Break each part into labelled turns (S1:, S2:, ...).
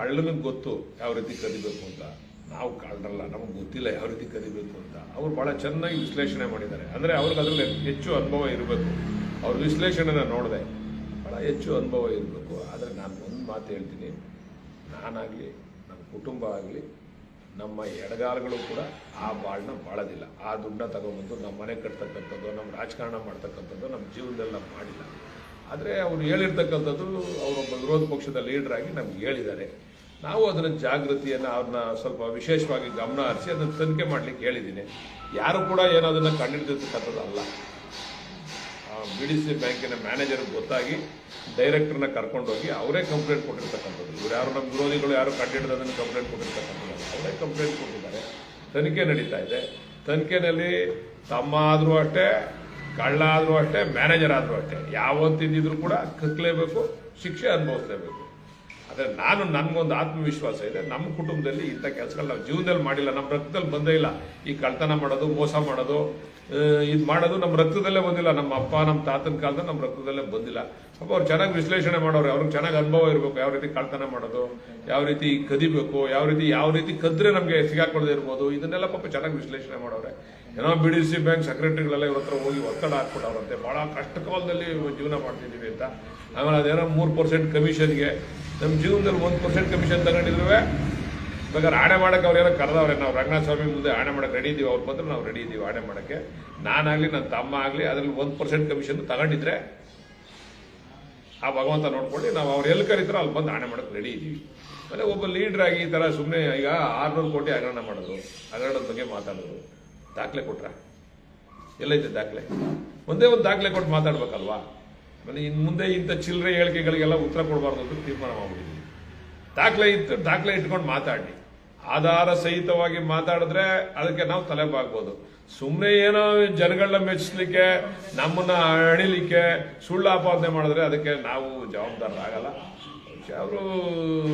S1: ಕಳ್ಳನಿಗೆ ಗೊತ್ತು ಯಾವ ರೀತಿ ಕದಿಬೇಕು ಅಂತ. ನಾವು ಕಳ್ಳರಲ್ಲ, ನಮಗೆ ಗೊತ್ತಿಲ್ಲ ಯಾವ ರೀತಿ ಕದಿಬೇಕು ಅಂತ. ಅವ್ರು ಭಾಳ ಚೆನ್ನಾಗಿ ವಿಶ್ಲೇಷಣೆ ಮಾಡಿದ್ದಾರೆ. ಅಂದರೆ ಅವ್ರಿಗೆ ಅದರಲ್ಲಿ ಹೆಚ್ಚು ಅನುಭವ ಇರಬೇಕು. ಅವ್ರ ವಿಶ್ಲೇಷಣೆನ ನೋಡಿದೆ. ಭಾಳ ಹೆಚ್ಚು ಅನುಭವ ಇರಬೇಕು. ಆದರೆ ನಾನು ಒಂದು ಮಾತು ಹೇಳ್ತೀನಿ. ನಾನಾಗಲಿ ನಮ್ಮ ಕುಟುಂಬ ಆಗಲಿ, ನಮ್ಮ ಎಡಗಾಲಗಳು ಕೂಡ ಆ ಬಾಳನ್ನ ಬಾಳೋದಿಲ್ಲ. ಆ ದುಡ್ಡನ್ನ ತಗೊಂಬಂದು ನಮ್ಮ ಮನೆ ಕಟ್ತಕ್ಕಂಥದ್ದು ನಮ್ಮ ರಾಜಕಾರಣ ಮಾಡ್ತಕ್ಕಂಥದ್ದು ನಮ್ಮ ಜೀವನದಲ್ಲಿ ಮಾಡಿಲ್ಲ. ಆದರೆ ಅವ್ರು ಹೇಳಿರ್ತಕ್ಕಂಥದ್ದು ಅವರೊಬ್ಬ ವಿರೋಧ ಪಕ್ಷದ ಲೀಡರ್ ಆಗಿ ನಮ್ಗೆ ಹೇಳಿದ್ದಾರೆ. ನಾವು ಅದರ ಜಾಗೃತಿಯನ್ನು ಅವ್ರನ್ನ ಸ್ವಲ್ಪ ವಿಶೇಷವಾಗಿ ಗಮನ ಹರಿಸಿ ಅದನ್ನು ತನಿಖೆ ಮಾಡಲಿಕ್ಕೆ ಹೇಳಿದ್ದೀನಿ. ಯಾರು ಕೂಡ ಏನೋ ಅದನ್ನು ಕಂಡುಹಿಡಿದಿರ್ತಕ್ಕಂಥದ್ದಲ್ಲ ಬಿ ಡಿ ಸಿ ಬ್ಯಾಂಕಿನ ಮ್ಯಾನೇಜರ್ ಗೊತ್ತಾಗಿ ಡೈರೆಕ್ಟರ್ನ ಕರ್ಕೊಂಡೋಗಿ ಅವರೇ ಕಂಪ್ಲೇಂಟ್ ಕೊಟ್ಟಿರ್ತಕ್ಕಂಥದ್ದು. ಇವ್ರು ಯಾರು ನಮ್ಮ ವಿರೋಧಿಗಳು ಯಾರು ಕಂಡಿಡ್ದದನ್ನು ಕಂಪ್ಲೇಂಟ್ ಕೊಟ್ಟಿರ್ತಕ್ಕಂಥದ್ದು ಅವರೇ ಕಂಪ್ಲೇಂಟ್ ಕೊಟ್ಟಿದ್ದಾರೆ. ತನಿಖೆ ನಡೀತಾ ಇದೆ. ತನಿಖೆಯಲ್ಲಿ ತಮ್ಮ ಆದರೂ ಅಷ್ಟೇ ಕಳ್ಳ ಆದರೂ ಅಷ್ಟೇ, ಮ್ಯಾನೇಜರ್ ಆದರೂ ಅಷ್ಟೇ. ಯಾವತ್ತಿದ್ದಿದ್ರು ಕೂಡ ಕಕ್ಕಲೇಬೇಕು ಶಿಕ್ಷೆ ಅನುಭವಿಸ್ಲೇಬೇಕು. ಆದರೆ ನಾನು ನನಗೊಂದು ಆತ್ಮವಿಶ್ವಾಸ ಇದೆ. ನಮ್ಮ ಕುಟುಂಬದಲ್ಲಿ ಇಂಥ ಕೆಲಸಗಳು ನಾವು ಜೀವನದಲ್ಲಿ ಮಾಡಿಲ್ಲ. ನಮ್ಮ ರಕ್ತದಲ್ಲಿ ಬಂದೇ ಇಲ್ಲ. ಈ ಕಳ್ತನ ಮಾಡೋದು, ಮೋಸ ಮಾಡೋದು ಇದು ಮಾಡೋದು ನಮ್ಮ ರಕ್ತದಲ್ಲೇ ಬಂದಿಲ್ಲ. ನಮ್ಮ ಅಪ್ಪ, ನಮ್ಮ ತಾತನ ಕಾಲದಲ್ಲಿ ನಮ್ಮ ರಕ್ತದಲ್ಲೇ ಬಂದಿಲ್ಲ. ಪಾಪ ಅವ್ರು ಚೆನ್ನಾಗಿ ವಿಶ್ಲೇಷಣೆ ಮಾಡೋರು, ಅವ್ರಿಗೆ ಚೆನ್ನಾಗಿ ಅನುಭವ ಇರಬೇಕು. ಯಾವ ರೀತಿ ಕಳ್ತನ ಮಾಡೋದು, ಯಾವ ರೀತಿ ಕದಿಬೇಕು, ಯಾವ ರೀತಿ ಯಾವ ರೀತಿ ಕದ್ರೆ ನಮಗೆ ಸಿಗಾಕೊಳ್ಳದೆ ಇರ್ಬೋದು. ಇದನ್ನೆಲ್ಲ ಪಾಪ ಚೆನ್ನಾಗಿ ವಿಶ್ಲೇಷಣೆ ಮಾಡೋರೆ. ಏನೋ ಬಿ ಡಿ ಸಿ ಬ್ಯಾಂಕ್ ಸೆಕ್ರೆಟರಿಗಳೆಲ್ಲ ಇವ್ರ ಹತ್ರ ಹೋಗಿ ಒತ್ತಡ ಹಾಕ್ಬಿಟ್ಟವ್ರಂತೆ. ಭಾಳ ಕಷ್ಟ ಕಾಲದಲ್ಲಿ ಜೀವನ ಮಾಡ್ತಿದ್ದೀವಿ ಅಂತ. ಆಮೇಲೆ ಅದೇನೋ ಮೂರು ಪರ್ಸೆಂಟ್ ಕಮಿಷನ್ಗೆ ನಮ್ಮ ಜೀವನದಲ್ಲಿ ಒಂದು ಪರ್ಸೆಂಟ್ ಕಮಿಷನ್ ತಗೊಂಡಿದ್ರು ಬೇಕಾದ್ರೆ ಆಣೆ ಮಾಡೋಕೆ ಅವ್ರು ಏನೋ ಕರೆದವ್ರೆ. ನಾವು ರಂಗನಾಥ ಸ್ವಾಮಿ ಮುಂದೆ ಆಣೆ ಮಾಡೋಕೆ ರೆಡಿ ಇದ್ದೀವಿ ಅವ್ರು ಬಂದ್ರೆ ನಾವು ರೆಡಿ ಇದ್ದೀವಿ ಆಣೆ ಮಾಡೋಕ್ಕೆ. ನಾನಾಗಲಿ ನನ್ನ ತಮ್ಮ ಆಗಲಿ, ಅದರಲ್ಲಿ ಒಂದು ಪರ್ಸೆಂಟ್ ಕಮಿಷನ್ ತಗೊಂಡಿದ್ರೆ ಆ ಭಗವಂತ ನೋಡ್ಕೊಂಡು ನಾವು ಅವ್ರು ಎಲ್ಲಿ ಕರೀತಾರೋ ಅಲ್ಲಿ ಬಂದು ಆಣೆ ಮಾಡೋಕೆ ರೆಡಿ ಇದ್ದೀವಿ ಆಮೇಲೆ ಒಬ್ಬ ಲೀಡರ್ ಆಗಿ ಈ ಥರ ಸುಮ್ಮನೆ ಈಗ ಆರ್ನೂರು ಕೋಟಿ ಹಗರಣ ಮಾಡೋದು, ಹಗರಣದ ಬಗ್ಗೆ ಮಾತಾಡೋದು, ದಾಖಲೆ ಕೊಟ್ರ? ಎಲ್ಲೈತೆ ದಾಖಲೆ? ಒಂದೇ ಒಂದು ದಾಖಲೆ ಕೊಟ್ಟು ಮಾತಾಡ್ಬೇಕಲ್ವಾ? ಆಮೇಲೆ ಇನ್ನು ಮುಂದೆ ಇಂಥ ಚಿಲ್ಲರೆ ಹೇಳಿಕೆಗಳಿಗೆಲ್ಲ ಉತ್ತರ ಕೊಡಬಾರ್ದು ಅಂತ ತೀರ್ಮಾನ ಮಾಡ್ಬಿಟ್ಟಿದ್ದೀವಿ ದಾಖಲೆ ಇತ್ತು, ದಾಖಲೆ ಇಟ್ಕೊಂಡು ಮಾತಾಡಿ. ಆಧಾರ ಸಹಿತವಾಗಿ ಮಾತಾಡಿದ್ರೆ ಅದಕ್ಕೆ ನಾವು ತಲೆ ಬಾಗ್ಬೋದು ಸುಮ್ಮನೆ ಏನೋ ಜನಗಳನ್ನ ಮೆಚ್ಚಿಸ್ಲಿಕ್ಕೆ ನಮ್ಮನ್ನ ಅಣಿಲಿಕ್ಕೆ ಸುಳ್ಳು ಆಪಾದನೆ ಮಾಡಿದ್ರೆ ಅದಕ್ಕೆ ನಾವು ಜವಾಬ್ದಾರರಾಗಲ್ಲ. ಅವರು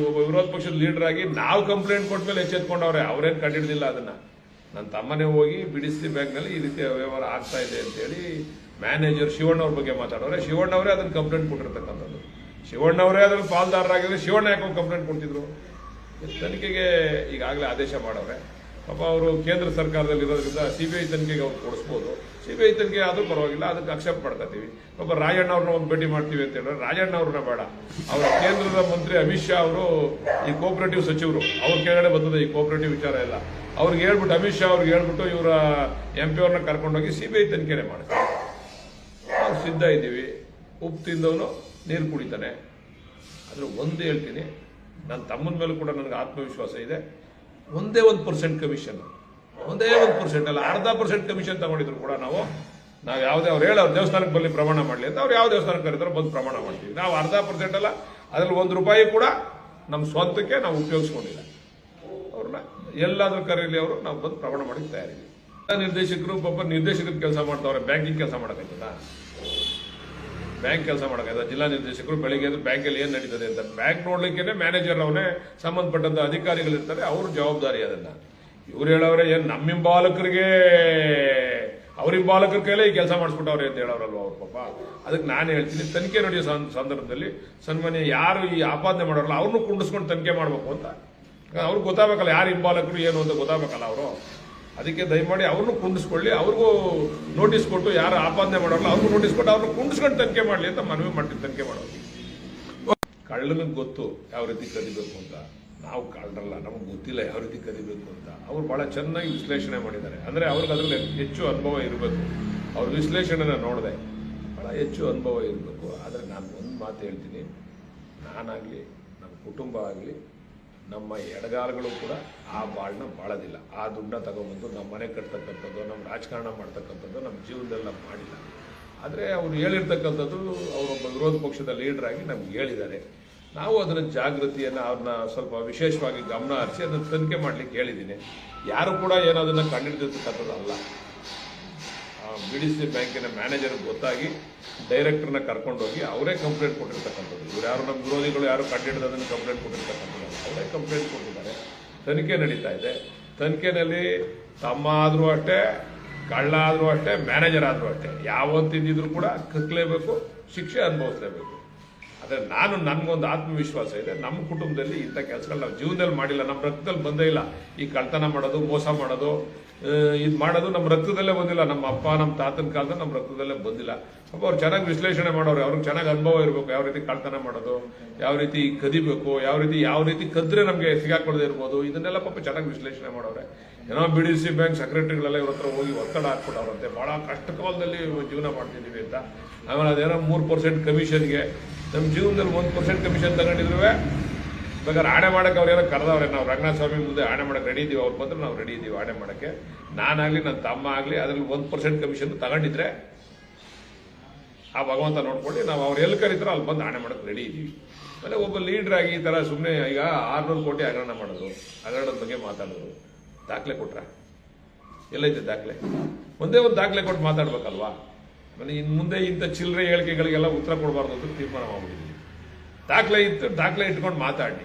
S1: ಒಬ್ಬ ವಿರೋಧ ಪಕ್ಷದ ಲೀಡರ್ ಆಗಿ ನಾವು ಕಂಪ್ಲೇಂಟ್ ಕೊಟ್ಮೇಲೆ ಎಚ್ಚೆತ್ಕೊಂಡವ್ರೆ, ಅವ್ರೇನು ಕಂಡಿಡ್ದಿಲ್ಲ ಅದನ್ನ. ನನ್ನ ತಮ್ಮನೇ ಹೋಗಿ ಬಿಡಿಸಿ ಬ್ಯಾಂಕ್ನಲ್ಲಿ ಈ ರೀತಿ ವ್ಯವಹಾರ ಆಗ್ತಾ ಇದೆ ಅಂತೇಳಿ ಮ್ಯಾನೇಜರ್ ಶಿವಣ್ಣ ಅವ್ರ ಬಗ್ಗೆ ಮಾತಾಡೋರೆ. ಶಿವಣ್ಣವರೇ ಅದನ್ನ ಕಂಪ್ಲೇಂಟ್ ಕೊಟ್ಟಿರ್ತಕ್ಕಂಥದ್ದು. ಶಿವಣ್ಣವರೇ ಅದ್ರಲ್ಲಿ ಪಾಲ್ದಾರರಾಗಿದ್ರೆ ಶಿವಣ್ಣ ಯಾಕೋ ಕಂಪ್ಲೇಂಟ್ ಕೊಡ್ತಿದ್ರು? ತನಿಖೆಗೆ ಈಗಾಗಲೇ ಆದೇಶ ಮಾಡವ್ರೆ. ಪಾಪ ಅವರು ಕೇಂದ್ರ ಸರ್ಕಾರದಲ್ಲಿ ಇರೋದ್ರಿಂದ ಸಿ ಬಿ ಐ ತನಿಖೆಗೆ ಅವ್ರು ಕೊಡಿಸ್ಬೋದು. ಸಿ ಬಿ ಐ ತನಿಖೆ ಆದರೂ ಪರವಾಗಿಲ್ಲ, ಅದಕ್ಕೆ ಅಕ್ಸೆಪ್ಟ್ ಮಾಡ್ಕೊತೀವಿ ಪಾಪ ರಾಜಣ್ಣ ಅವ್ರನ್ನ ಒಂದು ಭೇಟಿ ಮಾಡ್ತೀವಿ ಅಂತ ಹೇಳಿದ್ರೆ ರಾಜಣ್ಣ ಅವ್ರನ್ನ ಬೇಡ. ಅವರ ಕೇಂದ್ರದ ಮಂತ್ರಿ ಅಮಿತ್ ಶಾ ಅವರು ಈ ಕೋಪರೇಟಿವ್ ಸಚಿವರು. ಅವ್ರ ಕೆಳಗಡೆ ಬಂದದ್ದು ಈ ಕೋಪರೇಟಿವ್ ವಿಚಾರ ಎಲ್ಲ ಅವ್ರಿಗೆ ಹೇಳ್ಬಿಟ್ಟು ಅಮಿತ್ ಶಾ ಅವ್ರಿಗೆ ಹೇಳ್ಬಿಟ್ಟು ಇವರ ಎಂ ಪಿ ಅವ್ರನ್ನ ಕರ್ಕೊಂಡೋಗಿ ಸಿ ಬಿ ಐ ತನಿಖೆನೇ ಮಾಡ್ತಾರೆ ಸಿದ್ಧ ಇದ್ದೀವಿ. ಉಪ್ಪು ತಿಂದವನು ನೀರು ಕುಡಿತಾನೆ. ಆದರೆ ಒಂದು ಹೇಳ್ತೀನಿ ನನ್ನ ತಮ್ಮನ ಮೇಲೂ ಕೂಡ ನನಗೆ ಆತ್ಮವಿಶ್ವಾಸ ಇದೆ. ಒಂದೇ ಒಂದು ಪರ್ಸೆಂಟ್ ಕಮಿಷನ್ ಒಂದೇ ಒಂದು ಪರ್ಸೆಂಟ್ ಅಲ್ಲ, ಅರ್ಧ ಪರ್ಸೆಂಟ್ ಕಮಿಷನ್ ತಗೊಂಡಿದ್ರು ಕೂಡ ನಾವು. ನಾವು ಯಾವುದೇ ಅವ್ರು ಹೇಳೋ ದೇವಸ್ಥಾನಕ್ಕೆ ಬರಲಿ ಪ್ರಮಾಣ ಮಾಡಲಿ ಅಂತ ಅವ್ರು ಯಾವ ದೇವಸ್ಥಾನಕ್ಕೆ ಕರೀತಾರೋ ಬಂದು ಪ್ರಮಾಣ ಮಾಡ್ತೀವಿ. ನಾವು ಅರ್ಧ ಪರ್ಸೆಂಟ್ ಅಲ್ಲ, ಅದ್ರಲ್ಲಿ ಒಂದು ರೂಪಾಯಿ ಕೂಡ ನಮ್ಮ ಸ್ವಂತಕ್ಕೆ ನಾವು ಉಪಯೋಗಿಸ್ಕೊಂಡಿಲ್ಲ. ಅವ್ರನ್ನ ಎಲ್ಲಾದ್ರೂ ಕರೀಲಿ ಅವರು, ನಾವು ಬಂದು ಪ್ರಮಾಣ ಮಾಡಿ ತಯಾರಿದ್ದೀವಿ. ನಿರ್ದೇಶಕರು ಪಾಪ ನಿರ್ದೇಶಕರ ಕೆಲಸ ಮಾಡ್ತಾವ್ರೆ, ಬ್ಯಾಂಕಿಂಗ್ ಕೆಲಸ ಮಾಡೋಕ್ಕಾಯ್ತದ ಬ್ಯಾಂಕ್ ಕೆಲಸ ಮಾಡೋಕ್ಕಾಯ್ತದ ಜಿಲ್ಲಾ ನಿರ್ದೇಶಕರು ಬೆಳಿಗ್ಗೆ ಅದು ಬ್ಯಾಂಕಲ್ಲಿ ಏನು ನಡೀತದೆ ಅಂತ. ಬ್ಯಾಂಕ್ ನೋಡ್ಲಿಕ್ಕೆ ಮ್ಯಾನೇಜರ್ ಅವನೇ ಸಂಬಂಧಪಟ್ಟಂತ ಅಧಿಕಾರಿಗಳಿರ್ತಾರೆ ಅವ್ರ ಜವಾಬ್ದಾರಿ ಅದನ್ನ. ಇವ್ರು ಹೇಳವ್ರೆ, ಏನ್ ನಮ್ಮ ಹಿಂಬಾಲಕರಿಗೆ ಅವ್ರ ಹಿಂಬಾಲಕರ ಕೈಲೇ ಈ ಕೆಲಸ ಮಾಡಿಸ್ಬಿಟ್ಟವ್ರೆ ಅಂತ ಹೇಳೋರಲ್ವ ಅವ್ರ ಪಾಪ. ಅದಕ್ಕೆ ನಾನು ಹೇಳ್ತೀನಿ, ತನಿಖೆ ನಡೆಯೋ ಸಂದರ್ಭದಲ್ಲಿ ಸನ್ಮಾನ್ಯ ಯಾರು ಈ ಆಪಾದನೆ ಮಾಡೋರಲ್ಲ ಅವ್ರನ್ನೂ ಕುಂಡಿಸ್ಕೊಂಡು ತನಿಖೆ ಮಾಡಬೇಕು ಅಂತ. ಅವ್ರಿಗೆ ಗೊತ್ತಾಗಬೇಕಲ್ಲ ಯಾರು ಹಿಂಬಾಲಕರು, ಏನು ಅಂತ ಗೊತ್ತಾಗಬೇಕಲ್ಲ ಅವರು. ಅದಕ್ಕೆ ದಯಮಾಡಿ ಅವ್ರನ್ನೂ ಕುಂಡಿಸ್ಕೊಳ್ಳಿ ಅವ್ರಿಗೂ ನೋಟಿಸ್ ಕೊಟ್ಟು ಯಾರು ಆಪಾದನೆ ಮಾಡೋಲ್ಲ, ಅವ್ರಿಗೂ ನೋಟಿಸ್ ಕೊಟ್ಟು ಅವ್ರನ್ನ ಕುಂಡಿಸ್ಕೊಂಡು ತನಿಖೆ ಮಾಡಲಿ ಅಂತ ಮನವಿ ಮಾಡ್ತೀನಿ ತನಿಖೆ ಮಾಡೋದು. ಕಳ್ಳನಿಗೆ ಗೊತ್ತು ಯಾವ ರೀತಿ ಕದಿಬೇಕು ಅಂತ. ನಾವು ಕಳ್ಳರಲ್ಲ ನಮ್ಗೆ ಗೊತ್ತಿಲ್ಲ ಯಾವ ರೀತಿ ಕದಿಬೇಕು ಅಂತ. ಅವ್ರು ಭಾಳ ಚೆನ್ನಾಗಿ ವಿಶ್ಲೇಷಣೆ ಮಾಡಿದ್ದಾರೆ. ಅಂದರೆ ಅವ್ರಿಗೆ ಅದರಲ್ಲಿ ಹೆಚ್ಚು ಅನುಭವ ಇರಬೇಕು. ಅವ್ರ ವಿಶ್ಲೇಷಣೆನ ನೋಡಿದೆ. ಭಾಳ ಹೆಚ್ಚು ಅನುಭವ ಇರಬೇಕು. ಆದರೆ ನಾನು ಒಂದು ಮಾತು ಹೇಳ್ತೀನಿ. ನಾನಾಗಲಿ ನಮ್ಮ ಕುಟುಂಬ ಆಗಲಿ ನಮ್ಮ ಎಡಗಾಲಗಳು ಕೂಡ ಆ ಬಾಳನ್ನ ಬಾಳೋದಿಲ್ಲ. ಆ ದುಡ್ಡನ್ನ ತಗೊಂಬಂದು ನಮ್ಮ ಮನೆ ಕಟ್ತಕ್ಕಂಥದ್ದು, ನಮ್ಮ ರಾಜಕಾರಣ ಮಾಡ್ತಕ್ಕಂಥದ್ದು ನಮ್ಮ ಜೀವನದಲ್ಲಿ ನಾವು ಮಾಡಿಲ್ಲ. ಆದರೆ ಅವರು ಹೇಳಿರ್ತಕ್ಕಂಥದ್ದು ಅವರೊಬ್ಬ ವಿರೋಧ ಪಕ್ಷದ ಲೀಡರ್ ಆಗಿ ನಮ್ಗೆ ಹೇಳಿದ್ದಾರೆ. ನಾವು ಅದರ ಜಾಗೃತಿಯನ್ನು ಅವ್ರನ್ನ ಸ್ವಲ್ಪ ವಿಶೇಷವಾಗಿ ಗಮನ ಹರಿಸಿ ಅದನ್ನು ತನಿಖೆ ಮಾಡಲಿಕ್ಕೆ ಹೇಳಿದ್ದೀನಿ. ಯಾರು ಕೂಡ ಏನೋ ಅದನ್ನು ಕಂಡುಹಿಡಿದಿರ್ತಕ್ಕಂಥದ್ದು ಅಲ್ಲ. ಬಿ ಡಿ ಸಿ ಬ್ಯಾಂಕಿನ ಮ್ಯಾನೇಜರ್ ಗೊತ್ತಾಗಿ ಡೈರೆಕ್ಟರ್ನ ಕರ್ಕೊಂಡೋಗಿ ಅವರೇ ಕಂಪ್ಲೇಂಟ್ ಕೊಟ್ಟಿರ್ತಕ್ಕಂಥದ್ದು. ಇವ್ರು ಯಾರು ನಮ್ಮ ವಿರೋಧಿಗಳು, ಯಾರು ಕಂಡಿಡ್ದದನ್ನು ಕಂಪ್ಲೇಂಟ್ ಕೊಟ್ಟಿರ್ತಕ್ಕಂಥದ್ದು ಅವರೇ ಕಂಪ್ಲೇಂಟ್ ಕೊಟ್ಟಿದ್ದಾರೆ. ತನಿಖೆ ನಡೀತಾ ಇದೆ. ತನಿಖೆನಲ್ಲಿ ತಮ್ಮ ಆದರೂ ಅಷ್ಟೇ ಕಳ್ಳ ಆದರೂ ಅಷ್ಟೇ, ಮ್ಯಾನೇಜರ್ ಆದರೂ ಅಷ್ಟೇ. ಯಾವತ್ತಿದ್ದರೂ ಕೂಡ ಕಕ್ಕಲೇಬೇಕು ಶಿಕ್ಷೆ ಅನುಭವಿಸ್ಲೇಬೇಕು. ಆದರೆ ನಾನು ನನಗೊಂದು ಆತ್ಮವಿಶ್ವಾಸ ಇದೆ. ನಮ್ಮ ಕುಟುಂಬದಲ್ಲಿ ಇಂಥ ಕೆಲಸಗಳು ನಾವು ಜೀವನದಲ್ಲಿ ಮಾಡಿಲ್ಲ. ನಮ್ಮ ರಕ್ತದಲ್ಲಿ ಬಂದೇ ಇಲ್ಲ. ಈ ಕಳ್ತನ ಮಾಡೋದು, ಮೋಸ ಮಾಡೋದು ಇದು ಮಾಡೋದು ನಮ್ಮ ರಕ್ತದಲ್ಲೇ ಬಂದಿಲ್ಲ. ನಮ್ಮ ಅಪ್ಪ, ನಮ್ಮ ತಾತನ ಕಾಲದಲ್ಲಿ ನಮ್ಮ ರಕ್ತದಲ್ಲೇ ಬಂದಿಲ್ಲ. ಪಾಪ ಅವ್ರು ಚೆನ್ನಾಗಿ ವಿಶ್ಲೇಷಣೆ ಮಾಡೋರು. ಅವ್ರಿಗೆ ಚೆನ್ನಾಗಿ ಅನುಭವ ಇರಬೇಕು. ಯಾವ ರೀತಿ ಕಳ್ತನ ಮಾಡೋದು, ಯಾವ ರೀತಿ ಕದಿಬೇಕು, ಯಾವ ರೀತಿ ಯಾವ ರೀತಿ ಕದ್ರೆ ನಮಗೆ ಸಿಗಾಕೊಳ್ಳದೆ ಇರ್ಬೋದು. ಇದನ್ನೆಲ್ಲ ಪಾಪ ಚೆನ್ನಾಗಿ ವಿಶ್ಲೇಷಣೆ ಮಾಡೋರೆ. ಏನೋ ಬಿ ಡಿ ಸಿ ಬ್ಯಾಂಕ್ ಸೆಕ್ರೆಟರಿಗಳೆಲ್ಲ ಇವ್ರ ಹತ್ರ ಹೋಗಿ ಒತ್ತಡ ಹಾಕ್ಬಿಟ್ಟವ್ರಂತೆ ಭಾಳ ಕಷ್ಟ ಕಾಲದಲ್ಲಿ ಜೀವನ ಮಾಡ್ತಿದ್ದೀವಿ ಅಂತ. ಆಮೇಲೆ ಅದೇನೋ ಮೂರು ಪರ್ಸೆಂಟ್ ಕಮಿಷನ್ಗೆ ನಮ್ಮ ಜೀವನದಲ್ಲಿ ಒಂದು ಪರ್ಸೆಂಟ್ ಕಮಿಷನ್ ತಗೊಂಡಿದ್ರು ಬೇಕಾದ್ರೆ ಆಣೆ ಅವ್ರು ಏನೋ ಕರೆದವ್ರೆ. ನಾವು ರಂಗನಾಥ ಸ್ವಾಮಿ ಮುಂದೆ ಆಣೆ ಮಾಡೋಕೆ ರೆಡಿ ಇದೀವಿ. ಅವ್ರು ಬಂದರೆ ನಾವು ರೆಡಿ ಇದ್ದೀವಿ ಆಣೆ ಮಾಡೋಕ್ಕೆ. ನಾನಾಗಲಿ ನನ್ನ ತಮ್ಮ ಆಗಲಿ, ಅದರಲ್ಲಿ ಒಂದು ಪರ್ಸೆಂಟ್ ಕಮಿಷನ್ ತಗೊಂಡಿದ್ರೆ, ಆ ಭಗವಂತ ನೋಡ್ಕೊಂಡು ನಾವು ಅವ್ರು ಎಲ್ಲಿ ಕರೀತಾರೋ ಅಲ್ಲಿ ಬಂದು ಆಣೆ ಮಾಡೋಕೆ ರೆಡಿ ಇದ್ದೀವಿ ಆಮೇಲೆ ಒಬ್ಬ ಲೀಡರ್ ಆಗಿ ಈ ಥರ ಸುಮ್ಮನೆ ಈಗ ಆರ್ನೂರು ಕೋಟಿ ಹಗರಣ ಮಾಡೋದು ಹಗರಣದ ಬಗ್ಗೆ ಮಾತಾಡೋದು ದಾಖಲೆ ಕೊಟ್ರ? ಎಲ್ಲೈತೆ ದಾಖಲೆ? ಒಂದೇ ಒಂದು ದಾಖಲೆ ಕೊಟ್ಟು ಮಾತಾಡ್ಬೇಕಲ್ವಾ? ಆಮೇಲೆ ಇನ್ನು ಮುಂದೆ ಇಂಥ ಚಿಲ್ಲರೆ ಹೇಳಿಕೆಗಳಿಗೆಲ್ಲ ಉತ್ತರ ಕೊಡಬಾರ್ದು ಅಂತ ತೀರ್ಮಾನ ಮಾಡ್ಬಿಟ್ಟಿದ್ದೀವಿ ದಾಖಲೆ ಇತ್ತು, ದಾಖಲೆ ಇಟ್ಕೊಂಡು ಮಾತಾಡಿ.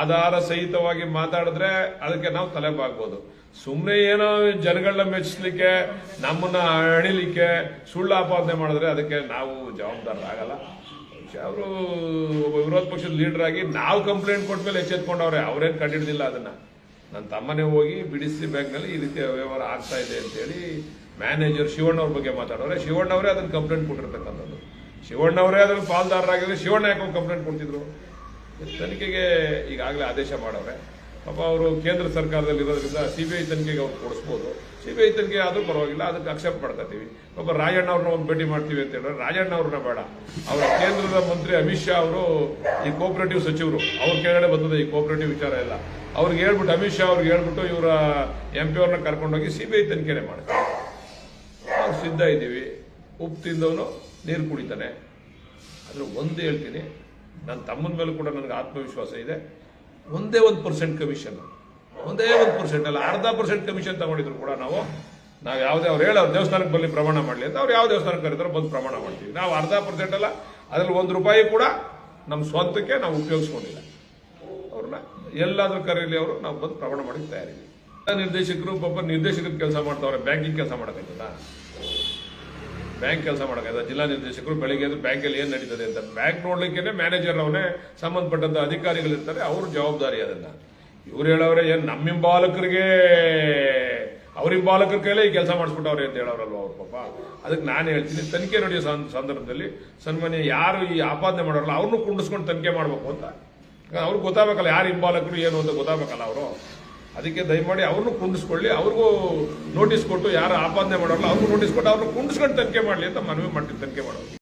S1: ಆಧಾರ ಸಹಿತವಾಗಿ ಮಾತಾಡಿದ್ರೆ ಅದಕ್ಕೆ ನಾವು ತಲೆ ಬಾಗ್ಬೋದು ಸುಮ್ಮನೆ ಏನೋ ಜನಗಳನ್ನ ಮೆಚ್ಚಿಸ್ಲಿಕ್ಕೆ ನಮ್ಮನ್ನ ಅಣಿಲಿಕ್ಕೆ ಸುಳ್ಳು ಆಪಾದನೆ ಮಾಡಿದ್ರೆ ಅದಕ್ಕೆ ನಾವು ಜವಾಬ್ದಾರರಾಗಲ್ಲ ಅವರು ವಿರೋಧ ಪಕ್ಷದ ಲೀಡರ್ ಆಗಿ ನಾವು ಕಂಪ್ಲೇಂಟ್ ಕೊಟ್ಮೇಲೆ ಎಚ್ಚೆತ್ಕೊಂಡವ್ರೆ, ಅವ್ರೇನು ಕಂಡಿಡ್ದಿಲ್ಲ ಅದನ್ನ. ನನ್ನ ತಮ್ಮನೇ ಹೋಗಿ ಬಿಡಿಸಿ ಬ್ಯಾಂಕ್ನಲ್ಲಿ ಈ ರೀತಿ ವ್ಯವಹಾರ ಆಗ್ತಾ ಇದೆ ಅಂತೇಳಿ ಮ್ಯಾನೇಜರ್ ಶಿವಣ್ಣವ್ರ ಬಗ್ಗೆ ಮಾತಾಡೋರೆ. ಶಿವಣ್ಣವರೇ ಅದನ್ನು ಕಂಪ್ಲೇಂಟ್ ಕೊಟ್ಟಿರ್ತಕ್ಕಂಥದ್ದು. ಶಿವಣ್ಣವರೇ ಅದನ್ನು ಪಾಲ್ದಾರರಾಗಿದ್ರೆ ಶಿವಣ್ಣ ಯಾಕೆ ಕಂಪ್ಲೇಂಟ್ ಕೊಡ್ತಿದ್ರು? ತನಿಖೆಗೆ ಈಗಾಗಲೇ ಆದೇಶ ಮಾಡವ್ರೆ ಪಾಪ ಅವರು ಕೇಂದ್ರ ಸರ್ಕಾರದಲ್ಲಿ ಇರೋದ್ರಿಂದ ಸಿ ಬಿ ಐ ತನಿಖೆಗೆ ಅವ್ರು ಕೊಡಿಸ್ಬೋದು. ಸಿ ಬಿ ಐ ತನಿಖೆ ಆದರೂ ಪರವಾಗಿಲ್ಲ, ಅದಕ್ಕೆ ಅಕ್ಸೆಪ್ಟ್ ಮಾಡ್ಕೊತೀವಿ ಪಾಪ ರಾಜಣ್ಣ ಅವ್ರನ್ನ ಒಂದು ಭೇಟಿ ಮಾಡ್ತೀವಿ ಅಂತ ಹೇಳಿದ್ರೆ ರಾಜಣ್ಣ ಅವ್ರನ್ನ ಬೇಡ. ಅವರ ಕೇಂದ್ರದ ಮಂತ್ರಿ ಅಮಿತ್ ಶಾ ಅವರು ಈ ಕೋಪರೇಟಿವ್ ಸಚಿವರು. ಅವ್ರ ಕೆಳಗಡೆ ಬಂದದ ಈ ಕೋಪರೇಟಿವ್ ವಿಚಾರ ಎಲ್ಲ ಅವ್ರಿಗೆ ಹೇಳ್ಬಿಟ್ಟು ಅಮಿತ್ ಶಾ ಅವ್ರಿಗೆ ಹೇಳ್ಬಿಟ್ಟು ಇವರ ಎಂ ಪಿ ಅವ್ರನ್ನ ಕರ್ಕೊಂಡೋಗಿ ಸಿ ಬಿ ಐ ತನಿಖೆನೇ ಮಾಡ್ತಾರೆ. ಸಿದ್ಧ ಇದ್ದೀವಿ. ಉಪ್ಪು ತಿಂದವನು ನೀರು ಕುಡಿತಾನೆ. ಆದರೆ ಒಂದು ಹೇಳ್ತೀನಿ ನನ್ನ ತಮ್ಮನ ಮೇಲೂ ಕೂಡ ನನಗೆ ಆತ್ಮವಿಶ್ವಾಸ ಇದೆ. ಒಂದೇ ಒಂದು ಪರ್ಸೆಂಟ್ ಕಮಿಷನ್ ಒಂದೇ ಒಂದು ಪರ್ಸೆಂಟ್ ಅಲ್ಲ, ಅರ್ಧ ಪರ್ಸೆಂಟ್ ಕಮಿಷನ್ ತಗೊಂಡಿದ್ರು ಕೂಡ ನಾವು. ನಾವು ಯಾವುದೇ ಅವ್ರು ಹೇಳೋ ದೇವಸ್ಥಾನಕ್ಕೆ ಬರಲಿ ಪ್ರಮಾಣ ಮಾಡಲಿ ಅಂತ ಅವ್ರು ಯಾವ ದೇವಸ್ಥಾನಕ್ಕೆ ಕರೀತಾರೋ ಬಂದು ಪ್ರಮಾಣ ಮಾಡ್ತೀವಿ. ನಾವು ಅರ್ಧ ಪರ್ಸೆಂಟ್ ಅಲ್ಲ, ಅದ್ರಲ್ಲಿ ಒಂದು ರೂಪಾಯಿ ಕೂಡ ನಮ್ಮ ಸ್ವಂತಕ್ಕೆ ನಾವು ಉಪಯೋಗಿಸ್ಕೊಂಡಿಲ್ಲ. ಅವ್ರನ್ನ ಎಲ್ಲಾದರೂ ಕರೀಲಿ ಅವರು, ನಾವು ಬಂದು ಪ್ರಮಾಣ ಮಾಡಿ ತಯಾರಿದ್ದೀವಿ. ನಿರ್ದೇಶಕರು ಪಾಪ ನಿರ್ದೇಶಕರು ಕೆಲಸ ಮಾಡ್ತಾವ್ರೆ, ಬ್ಯಾಂಕಿಂಗ್ ಕೆಲಸ ಮಾಡೋಕ್ಕಾಯ್ತದ ಬ್ಯಾಂಕ್ ಕೆಲಸ ಮಾಡೋಕ್ಕಾಯ್ತದ ಜಿಲ್ಲಾ ನಿರ್ದೇಶಕರು ಬೆಳಿಗ್ಗೆ ಎದ್ದು ಬ್ಯಾಂಕಲ್ಲಿ ಏನು ನಡೀತದೆ ಅಂತ ಬ್ಯಾಂಕ್ ನೋಡ್ಲಿಕ್ಕೆ ಮ್ಯಾನೇಜರ್ ಅವನೇ ಸಂಬಂಧಪಟ್ಟಂತ ಅಧಿಕಾರಿಗಳಿರ್ತಾರೆ, ಅವ್ರ ಜವಾಬ್ದಾರಿ ಅದನ್ನ ಇವ್ರು ಹೇಳವ್ರೆ, ಏನ್ ನಮ್ಮ ಹಿಂಬಾಲಕರಿಗೆ ಅವ್ರ ಹಿಂಬಾಲಕರ ಕೈಲೇ ಈ ಕೆಲಸ ಮಾಡಿಸ್ಬಿಟ್ಟವ್ರೆ ಅಂತ ಹೇಳೋರಲ್ವ ಅವ್ರ ಪಾಪ. ಅದಕ್ಕೆ ನಾನು ಹೇಳ್ತೀನಿ, ತನಿಖೆ ನಡೆಯೋ ಸಂದರ್ಭದಲ್ಲಿ ಸನ್ಮಾನ್ಯ ಯಾರು ಈ ಆಪಾದನೆ ಮಾಡೋರಲ್ಲ ಅವ್ರನ್ನೂ ಕುಂಡಿಸ್ಕೊಂಡು ತನಿಖೆ ಮಾಡಬೇಕು ಅಂತ. ಅವ್ರಿಗೆ ಗೊತ್ತಾಗಬೇಕಲ್ಲ ಯಾರು ಹಿಂಬಾಲಕರು, ಏನು ಅಂತ ಗೊತ್ತಾಗಬೇಕಲ್ಲ ಅವರು. ಅದಕ್ಕೆ ದಯಮಾಡಿ ಅವ್ರನ್ನೂ ಕುಂಡಿಸ್ಕೊಳ್ಳಿ ಅವ್ರಿಗೂ ನೋಟಿಸ್ ಕೊಟ್ಟು ಯಾರು ಆಪಾದನೆ ಮಾಡೋಲ್ಲ, ಅವ್ರಿಗೂ ನೋಟಿಸ್ ಕೊಟ್ಟು ಅವ್ರನ್ನ ಕುಂಡಿಸ್ಕೊಂಡು ತನಿಖೆ ಮಾಡಲಿ ಅಂತ ಮನವಿ ಮಾಡಿ ತನಿಖೆ ಮಾಡೋದು.